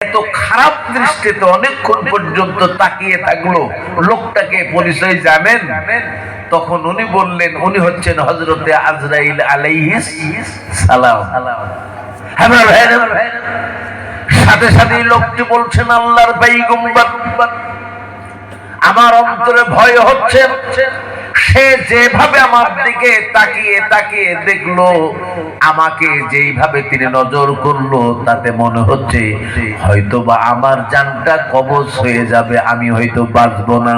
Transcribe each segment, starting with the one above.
এত খারাপ দৃষ্টিতে অনেকক্ষণ পর্যন্ত তাকিয়ে থাকল। লোকটাকে পরিচয় জানেন তখন উনি বললেন, উনি হচ্ছেন হজরতে আজরাইল আলাইহিস সালাম। হ্যাঁ হ্যাঁ ভাই। সাথে সাথে লোকটি বলছেন, আল্লাহর আমার অন্তরে ভয় হচ্ছে। সে যেভাবে আমার দিকে তাকিয়ে তাকিয়ে দেখল, আমাকে যেইভাবে তিনি নজর করল, তাতে মনে হচ্ছে হয়তো বা আমার জানটা কবজ হয়ে যাবে, আমি হয়তো বাঁচবো না।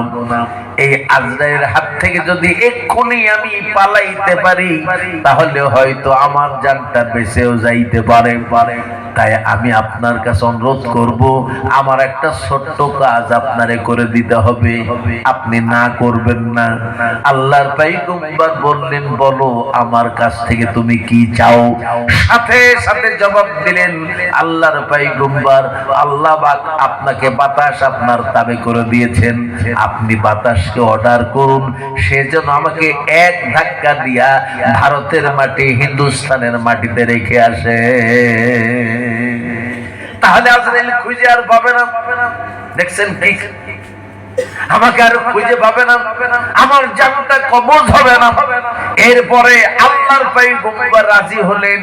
এই আজরাইয়ের হাত থেকে যদি এক্ষুনি আমি পালাইতে পারি, তাহলে হয়তো আমার জানটা বেঁচেও যাইতে পারে। পারে তাই আমি আপনার কাছে অনুরোধ করব, আমার একটা ছোট্ট কাজ আপনারে করে দিতে হবে। আপনি না করবেন না। আল্লাহর পাইগম্বর বললেন, বলো, আমার কাছ থেকে তুমি কি চাও? সাথে সাথে জবাব দিলেন, আল্লাহর পাইগম্বর, আল্লাহ আপনাকে বাতাস আপনার তাবে করে দিয়েছেন। আপনি বাতাসকে অর্ডার করুন। সে যেন আমাকে এক ধাক্কা দিয়া ভারতের মাটি, হিন্দুস্তানের মাটিতে রেখে আসে। তাহলে আজ খুঁজে আর পাবে না। দেখছেন কি? আমাকে আর খুঁজে পাবে না। আমার জানটা কবজ হবে না। এরপরে আল্লাহর পাই পয়গম্বর রাজি হলেন।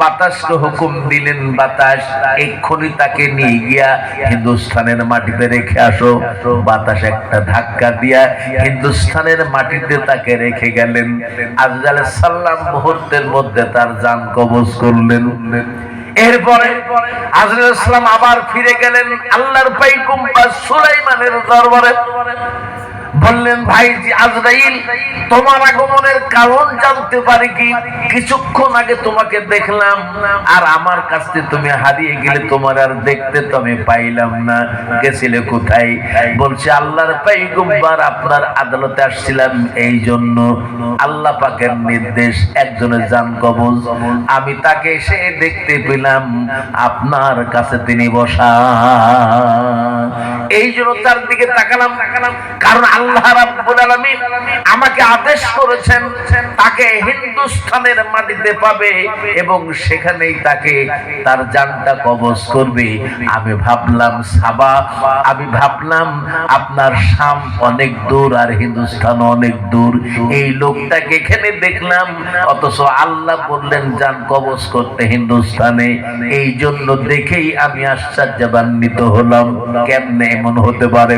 বাতাসকে হুকুম দিলেন, বাতাস এক্ষুনি তাকে নিয়ে গিয়া হিন্দুস্থানের মাটিতে রেখে আসো। বাতাস একটা ধাক্কা দিয়া হিন্দুস্থানের মাটিতে তাকে রেখে গেলেন। আজরাল সাল্লাম মুহূর্তের মধ্যে তার জান কবজ করলেন। এরপরে আজরুল ইসলাম আবার ফিরে গেলেন আল্লাহর পাইকুম্বা সুলাইমানের দরবারে। বললেন, ভাইজি আজরাইল, তোমার আগমনের কারণ জানতে পারি কি? কিছুক্ষণ আগে তোমাকে দেখলাম, আর আমার কাছে তুমি হারিয়ে গেলে তোমার আর দেখতে তো আমি পাইলাম না। গেছিলে কোথায়? বলছে, আল্লাহর পাইগুম্বার আপনার আদালতে আসছিলাম এই জন্য। আল্লাহ পাকের নির্দেশ, একজনের জান কবজ। আমি তাকে এসে দেখতে পেলাম, আপনার কাছে তিনি বসা। এই জন্য তার দিকে তাকালাম তাকালাম, কারণ আল্লাহ রাব্বুল আলামিন আমাকে আদেশ করেছেন তাকে হিন্দুস্তানের মাটিতে পাবে এবং সেখানেই তাকে তার জানটা কবজ করবে। আমি ভাবলাম, সাবা, আমি ভাবলাম, আপনার শাম অনেক দূর আর হিন্দুস্তান অনেক দূর। এই লোকটাকে এখানে দেখলাম, অথচ আল্লাহ বললেন, যান কবজ করতে হিন্দুস্থানে। এই জন্য দেখেই আমি আশ্চর্যান্বিত হলাম। কেমনে এমন হতে পারে?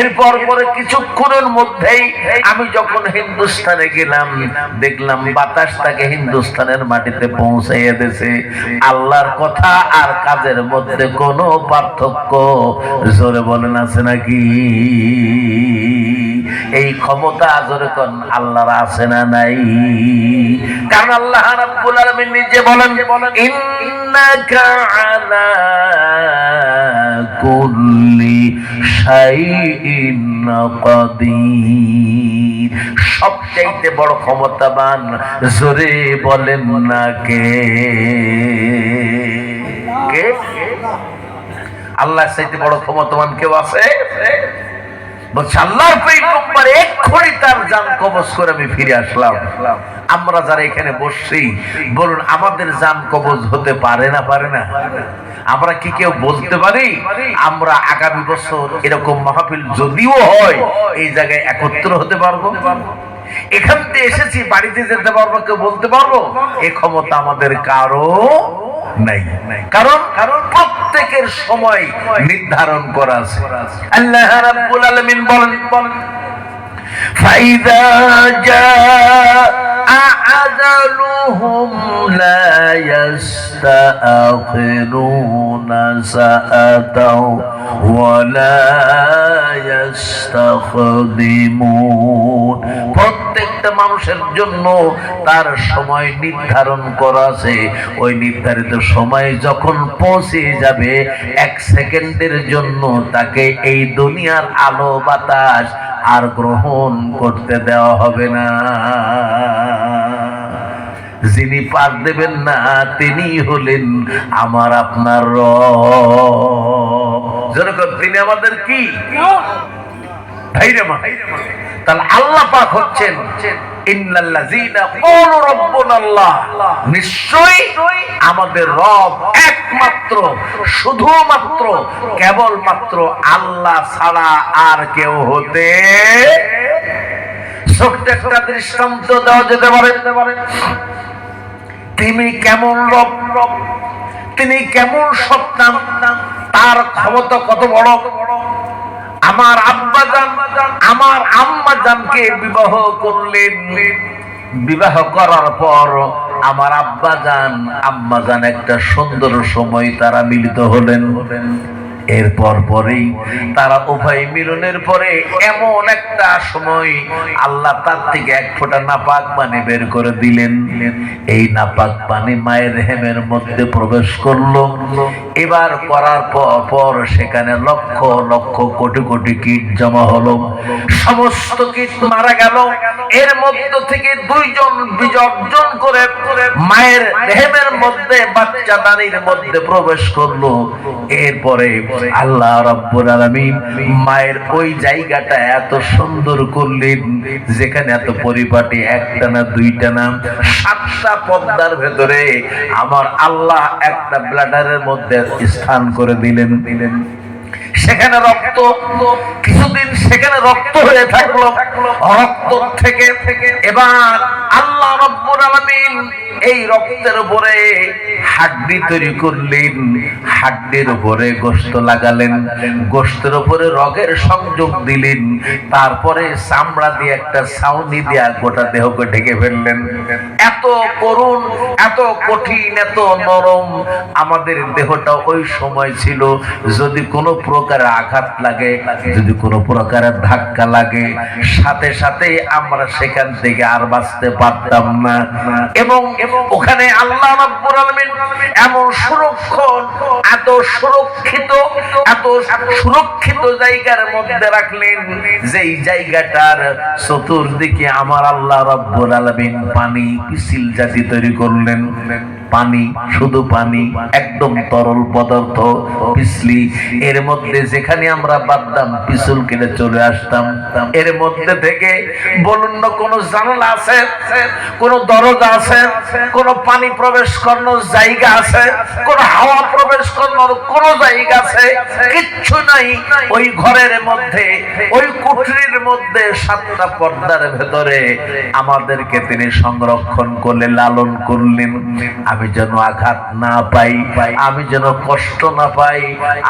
এরপর পরে কিছুক্ষণের মধ্যেই আমি যখন হিন্দুস্তানে গেলাম, দেখলাম বাতাস তাকে হিন্দুস্তানের মাটিতে পৌঁছাইয়া দিয়েছে আল্লাহর কথা আর কাজের মধ্যে কোনো পার্থক্য। জোরে বলেন, আছে নাকি? এই ক্ষমতা জোরে কোন, আল্লাহর আছে না নাই? কারণ আল্লাহ রাব্বুল আলামিন নিজে বলেন, ইন্নাকা আলা কুল্লি সবচাইতে বড় ক্ষমতাবান জোরে বলেন না কে? কে? আল্লাহ সাইতে বড় ক্ষমতাবান কেউ আছে? বলছে আল্লাহর পৈগম্বর এক্ষুনি তার জান কবজ করে আমি ফিরে আসলাম। আমরা যারা এখানে বসছি বলুন আমাদের কবজ হতে পারে না পারে না? আমরা কি কেউ বলতে পারি? আমরা আগামী বছর এরকম মাহফিল যদিও হয় এই জায়গায় একত্র হতে পারব? এখান থেকে এসেছি বাড়িতে যেতে পারব কেউ বলতে পারব? এ ক্ষমতা আমাদের কারও নাই। কারণ কারণ সময় নির্ধারণ করা আছে। আল্লাহ রাব্বুল আলামিন বলেন فإذا جاء أجلهم لا يستأخرون ساعة ولا يستخدمون প্রত্যেকটা মানুষের জন্য তার সময় নির্ধারণ করা আছে ওই নির্ধারিত সময় যখন পৌঁছে যাবে এক সেকেন্ডের জন্য তাকে এই দুনিয়ার আলো বাতাস আর গ্রহণ করতে দেওয়া হবে না। যিনি পার দেবেন না তিনি হলেন আমার আপনার যেরকম তিনি আমাদের কি? তাহলে আল্লাহ পাক হচ্ছেন। নিশ্চয়ই আমাদের রব ছাড়া আর কেউ হতে দৃষ্টান্ত দেওয়া যেতে পারে। তিনি কেমন রব? রব তিনি কেমন সত্তান তার ক্ষমতা কত বড়? আমার আব্বা জান আমার আম্মা জানকে বিবাহ করলেন। বিবাহ করার পর আমার আব্বা জান আম্মা জান একটা সুন্দর সময় তারা মিলিত হলেন। এরপর পরেই তারা উভয় মিলনের পরে এমন একটা সময় আল্লাহ তার থেকে এক ফোঁটা নাপাক পানি বের করে দিলেন। এই নাপাক পানি মায়ের হেমের মধ্যে প্রবেশ করল। এবার করার পর সেখানে লক্ষ লক্ষ কোটি কোটি কীট জমা হলো। সমস্ত কীট মারা গেল। এর মধ্য থেকে দুইজন বিজর্জন করে মায়ের হেমের মধ্যে বাচ্চা নারীর মধ্যে প্রবেশ করল। এরপরে আল্লাহ রব্বুর আলমী মায়ের ওই জায়গাটা এত সুন্দর করলেন, যেখানে এত পরিপাটি, একটা না দুইটা না, সাতটা পদ্মার ভেতরে আমার আল্লাহ একটা ব্লাডারের মধ্যে স্থান করে দিলেন দিলেন। সেখানে রক্ত, কিছুদিন সেখানে রক্ত হয়ে থাকল। রক্ত থেকে এবার আল্লাহ রব্বুল আলামিন এই রক্তের উপরে হাড্ডি তৈরি করলেন। হাড্ডির উপরে গোশত লাগালেন, গোশতের উপরে রগের সংযোগ দিলেন। তারপরে চামড়া দিয়ে একটা ছাউনি দিয়া গোটা দেহকে ঢেকে ফেললেন। এত করুণ, এত কঠিন, এত নরম। আমাদের দেহটা ওই সময় ছিল যদি কোনো প্রকারের আঘাত লাগে, যদি কোনো প্রকারের ধাক্কা লাগে, সাথে সাথে আমরা সেখান থেকে আর বাঁচতে পারতাম না। এবং ওখানে আল্লাহ এমন সুরক্ষণ, এত সুরক্ষিত এত সুরক্ষিত জায়গার মধ্যে রাখলেন যেই জায়গাটার চতুর্দিকে আমার আল্লাহ রাব্বুল আলামিন পানি পিছিল জাতি তৈরি করলেন। পানি, শুধু পানি, একদম তরল পদার্থ পিছলি এর মধ্যে যেখানে আমরা বাদদাম পিছল কিনে চলে আসতাম। এর মধ্যে থেকে বলুন না কোনো জানালা আছে, কোনো দরজা আছে, কোনো পানি প্রবেশ করানোর জায়গা আছে, কোনো হাওয়া প্রবেশ করানোর কোনো জায়গা আছে, কিচ্ছু নাই। ওই ঘরের মধ্যে, ওই কুঠরির মধ্যে, সাতটা পর্দার ভেতরে আমাদেরকে তিনি সংরক্ষণ করলে, লালন করলেন। আমি যেন আঘাত না পাই, আমি যেন কষ্ট না পাই,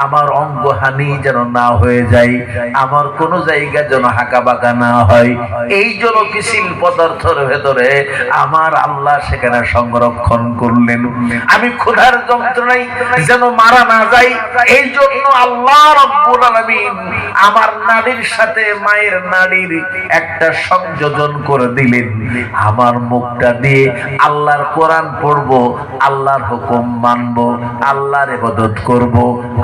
আমার অঙ্গহানি যেন না হয়ে যায়, আমার কোনো জায়গা যেন হাঁকা বাঁকা না হয়। এই জন্য পিছিল পদার্থের ভেতরে আমার আল্লাহ সেখানে সংরক্ষণ করলেন। আমি ক্ষুধার যন্ত্রণাই যেন মারা না যাই, এই জন্য আল্লাহ রব্বুল আলামিন আমার নারীর সাথে মায়ের নারীর একটা সংযোজন করে দিলেন। আমার মুখটা দিয়ে আল্লাহর কোরআন পড়ব আল্লাহর হুকুম মানব, আল্লাহর ইবাদত করব,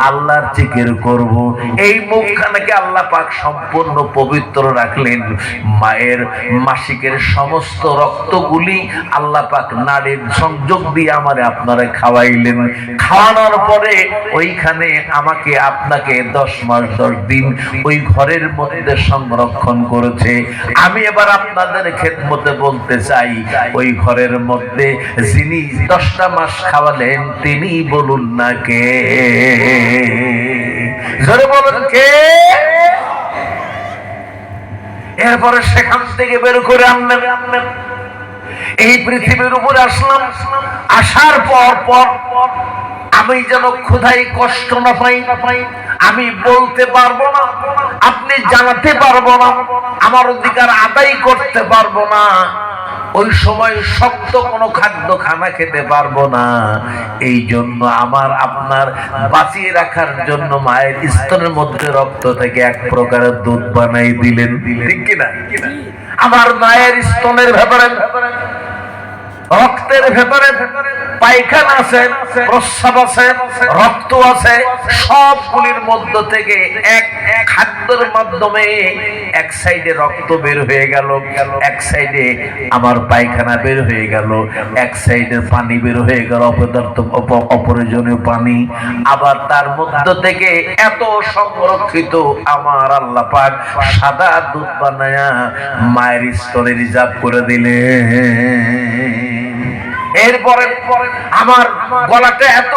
আল্লাহর জিকির করব। এই মুখখানাকে আল্লাহ পাক সম্পূর্ণ পবিত্র রাখলেন। মায়ের, মাসিকের সমস্ত রক্তগুলি আল্লাহ পাক নারীর সংযোগ দিয়ে আমারে আপনারা খাওয়াইলেন। খাওয়ানোর পরে ওইখানে আমাকে আপনাকে দশ মাস, দশ দিন ওই ঘরের মধ্যে সংরক্ষণ করেছে। আমি এবার আপনাদের খেদমতে বলতে চাই, ওই ঘরের মধ্যে যিনি দশটা মাস খাওয়ালেন, তিনি বলুন না কে? জোরে বলুন কে? এরপরে সেখান থেকে বের করে আনলেন আনলেন। এই পৃথিবীর উপরে আসলাম, আসার পর পর আমি যেন ক্ষুধাই কষ্ট না পাই না পাই আমি বলতে পারব না, আপনি জানাতে পারব না, আমার অধিকার আদায় করতে পারব না। ওই সময় শক্ত কোনো খাদ্য খানা খেতে পারব না। এই জন্য আমার আপনার বাঁচিয়ে রাখার জন্য মায়ের স্তনের মধ্যে রক্ত থেকে এক প্রকারের দুধ বানাই দিলেন। ঠিক কিনা? আমার মায়ের স্তনের ব্যাপারে রক্তের ভেতরে পায়খানা আছে, প্রস্রাব আছে, রক্ত আছে, সবগুলির মধ্য থেকে এক খাদ্যের মাধ্যমে এক সাইডে রক্ত বের হয়ে গেল, এক সাইডে আমার পায়খানা বের হয়ে গেল, এক সাইডে পানি বের হয়ে গেল, অপদার্থ, অপ- অপ্রয়োজনীয় পানি। আবার তার মধ্য থেকে এত সংরক্ষিত আমার আল্লাহ পাক সাদা দুধ বানায়া মায়ের স্তরে রিজার্ভ করে দিলেন। এরপরে আমার গলাটা এত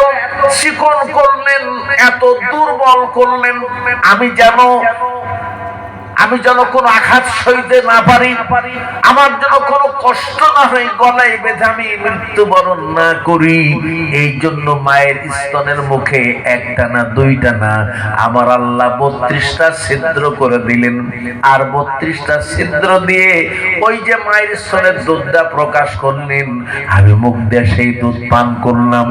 চিকন করলেন এত দুর্বল করলেন আমি যেন আমি যেন কোনো আঘাত সইতে না পারি, আমার যেন কোনো কষ্ট না হয়, গলায় বেঁধে আমি মৃত্যুবরণ না করি। এই জন্য মায়ের স্তনের মুখে একটা না দুইটা না, আমার আল্লাহ বত্রিশটা ছিদ্র করে দিলেন। আর বত্রিশটা ছিদ্র দিয়ে ওই যে মায়ের স্তনের দুধটা প্রকাশ করলেন, আমি মুখ দিয়ে সেই দুধ পান করলাম।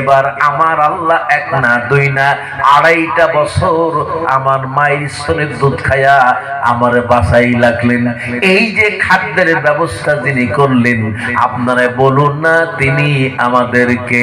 এবার আমার আল্লাহ এক না দুই না, আড়াইটা বছর আমার মায়ের স্তনের দুধ খায়া আমার বাসাই লাগলেন। এই যে খাদ্যের ব্যবস্থা তিনি করলেন আপনারা বলুন না তিনি আমাদেরকে